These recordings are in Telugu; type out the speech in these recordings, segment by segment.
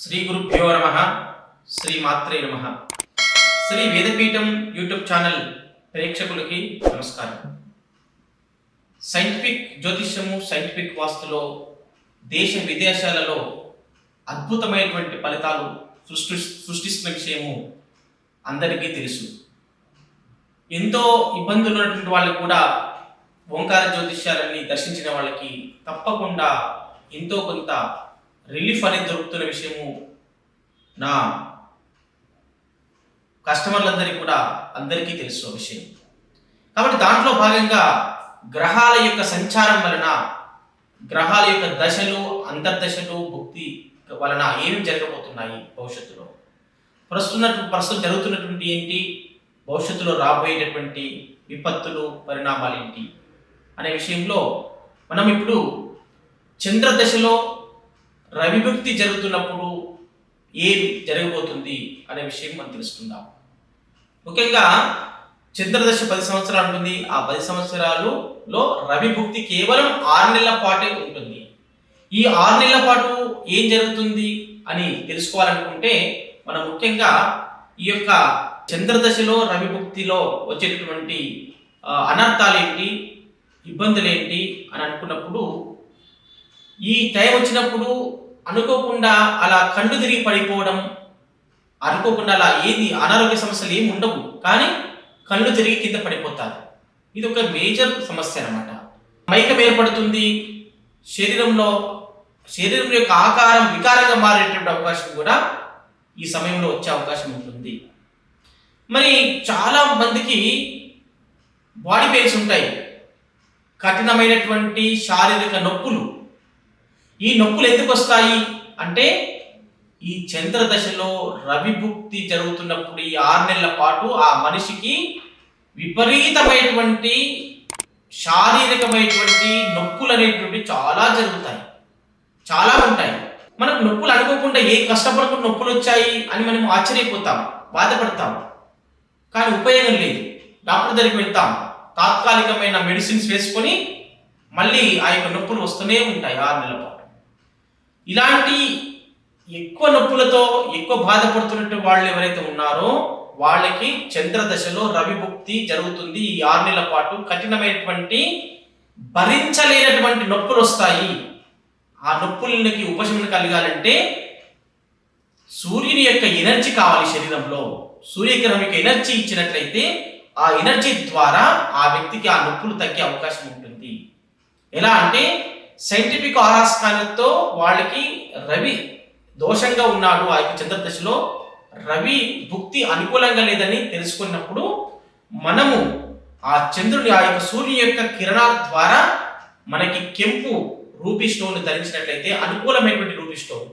శ్రీ గురుభ్యో నమ. శ్రీ మాత్రే నమ. శ్రీ వేదపీఠం యూట్యూబ్ ఛానల్ ప్రేక్షకులకి నమస్కారం. సైంటిఫిక్ జ్యోతిష్యము సైంటిఫిక్ వాస్తులో దేశ విదేశాలలో అద్భుతమైనటువంటి ఫలితాలు సృష్టి సృష్టిస్తున్న విషయము అందరికీ తెలుసు. ఎంతో ఇబ్బందులు ఉన్నటువంటి వాళ్ళు కూడా ఓంకార జ్యోతిష్యాలన్నీ దర్శించిన వాళ్ళకి తప్పకుండా ఎంతో కొంత రిలీఫ్ అనేది దొరుకుతున్న విషయము నా కస్టమర్లందరికీ కూడా అందరికీ తెలుసు విషయం. కాబట్టి దాంట్లో భాగంగా గ్రహాల యొక్క సంచారం వలన గ్రహాల యొక్క దశలు అంతర్దశలు భక్తి వలన ఏమి జరగబోతున్నాయి భవిష్యత్తులో? ప్రస్తుత ప్రస్తుతం జరుగుతున్నటువంటి ఏంటి? భవిష్యత్తులో రాబోయేటటువంటి విపత్తులు పరిణామాలు ఏంటి? అనే విషయంలో మనం ఇప్పుడు చంద్రదశలో రవిభక్తి జరుగుతున్నప్పుడు ఏం జరగబోతుంది అనే విషయం మనం తెలుసుకుందాం. ముఖ్యంగా చంద్రదశ పది సంవత్సరాలు ఉంటుంది. ఆ పది సంవత్సరాలులో రవిభక్తి కేవలం ఆరు నెలల పాటే ఉంటుంది. ఈ ఆరు నెలల పాటు ఏం జరుగుతుంది అని తెలుసుకోవాలనుకుంటే మనం ముఖ్యంగా ఈ యొక్క చంద్రదశలో రవిభక్తిలో వచ్చేటటువంటి అనర్థాలు ఏంటి ఇబ్బందులు ఏంటి అని అనుకున్నప్పుడు ఈ టైం వచ్చినప్పుడు అనుకోకుండా అలా కళ్ళు తిరిగి పడిపోవడం అనుకోకుండా అలా ఏది అనారోగ్య సమస్యలు ఏమి ఉండవు. కానీ కళ్ళు తిరిగి కింద పడిపోతారు. ఇది ఒక మేజర్ సమస్య అనమాట మైకం ఏర్పడుతుంది. శరీరంలో శరీరం యొక్క ఆకారం వికారంగా మారేటువంటి అవకాశం కూడా ఈ సమయంలో వచ్చే అవకాశం ఉంటుంది. మరి చాలా మందికి బాడీ పెయిన్స్ ఉంటాయి. కఠినమైనటువంటి శారీరక నొప్పులు ఈ నొప్పులు ఎందుకు వస్తాయి? అంటే ఈ చంద్ర దశలో రవిభుక్తి జరుగుతున్నప్పుడు ఈ ఆరు నెలల పాటు ఆ మనిషికి విపరీతమైనటువంటి శారీరకమైనటువంటి నొప్పులు అనేటువంటి చాలా జరుగుతాయి. చాలా ఉంటాయి. మనకు నొప్పులు అనుకోకుండా ఏ కష్టపడకుండా నొప్పులు వచ్చాయి అని మనం ఆశ్చర్యపోతాం బాధపడతాం. కానీ ఉపయోగం లేదు. డాక్టర్ దగ్గరికి వెళ్తాం. తాత్కాలికమైన మెడిసిన్స్ వేసుకొని మళ్ళీ ఆ యొక్క నొప్పులు వస్తూనే ఉంటాయి ఆరు నెలల పాటు. ఇలాంటి ఎక్కువ నొప్పులతో ఎక్కువ బాధపడుతున్నట్టు వాళ్ళు ఎవరైతే ఉన్నారో వాళ్ళకి చంద్రదశలో రవిభుక్తి జరుగుతుంది. ఈ ఆరు నెలల పాటు కఠినమైనటువంటి భరించలేనటువంటి నొప్పులు వస్తాయి. ఆ నొప్పులకి ఉపశమనం కలగాలంటే సూర్యుని యొక్క ఎనర్జీ కావాలి శరీరంలో. సూర్యగ్రహం యొక్క ఎనర్జీ ఇచ్చినట్లయితే ఆ ఎనర్జీ ద్వారా ఆ వ్యక్తికి ఆ నొప్పులు తగ్గే అవకాశం ఉంటుంది. ఎలా అంటే సైంటిఫిక్ ఆరాస్కాలతో వాళ్ళకి రవి దోషంగా ఉన్నాడు. ఆ యొక్క చంద్రదశలో రవి భుక్తి అనుకూలంగా లేదని తెలుసుకున్నప్పుడు మనము ఆ చంద్రుని ఆ యొక్క సూర్యుని యొక్క కిరణాల ద్వారా మనకి కెంపు రూపీ స్టోన్ ధరించినట్లయితే అనుకూలమైనటువంటి రూపీ స్టోన్.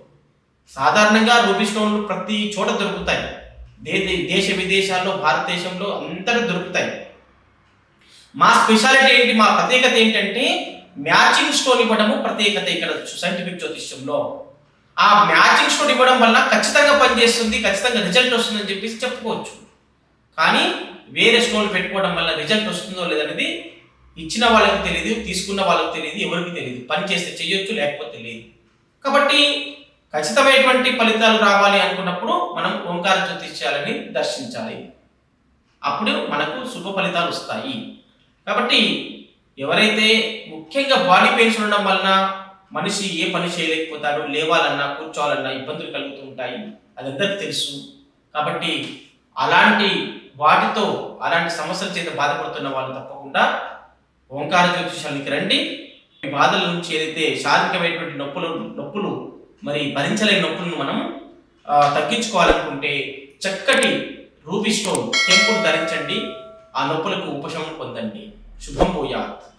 సాధారణంగా రూపీ స్టోన్లు ప్రతి చోట దొరుకుతాయి. దే దే- దేశ విదేశాల్లో భారతదేశంలో అంతటా దొరుకుతాయి. మా స్పెషాలిటీ ఏంటి? మా ప్రత్యేకత ఏంటంటే మ్యాచింగ్ స్టోన్ ఇవ్వడము ప్రత్యేకత ఇక్కడ సైంటిఫిక్ జ్యోతిష్యంలో. ఆ మ్యాచింగ్ స్టోన్ ఇవ్వడం వల్ల ఖచ్చితంగా పనిచేస్తుంది ఖచ్చితంగా రిజల్ట్ వస్తుందని చెప్పేసి చెప్పుకోవచ్చు. కానీ వేరే స్టోన్ పెట్టుకోవడం వల్ల రిజల్ట్ వస్తుందో లేదనేది ఇచ్చిన వాళ్ళకి తెలియదు తీసుకున్న వాళ్ళకి తెలియదు ఎవరికి తెలియదు పని చేస్తే చేయొచ్చు లేకపోతే తెలియదు కాబట్టి ఖచ్చితమైనటువంటి ఫలితాలు రావాలి అనుకున్నప్పుడు మనం ఓంకార జ్యోతిష్యాలని దర్శించాలి. అప్పుడు మనకు శుభ ఫలితాలు వస్తాయి. కాబట్టి ఎవరైతే ముఖ్యంగా బాడీ పెయిన్స్ ఉండడం వలన మనిషి ఏ పని చేయలేకపోతాడు లేవాలన్నా కూర్చోవాలన్నా ఇబ్బందులు కలుగుతూ ఉంటాయి. అది తెలుసు. కాబట్టి అలాంటి వాటితో అలాంటి సమస్యల చేత బాధపడుతున్న వాళ్ళు తప్పకుండా ఓంకార జ్యోతిషానికి రండి. మీ బాధల నుంచి ఏదైతే శారీరకమైనటువంటి నొప్పులు నొప్పులు మరి భరించలేని నొప్పులను మనం తగ్గించుకోవాలనుకుంటే చక్కటి రూబీ స్టోన్ టెంపుల్ ధరించండి. ఆ నొప్పులకు ఉపశమనం పొందండి. శుభం పోయాత్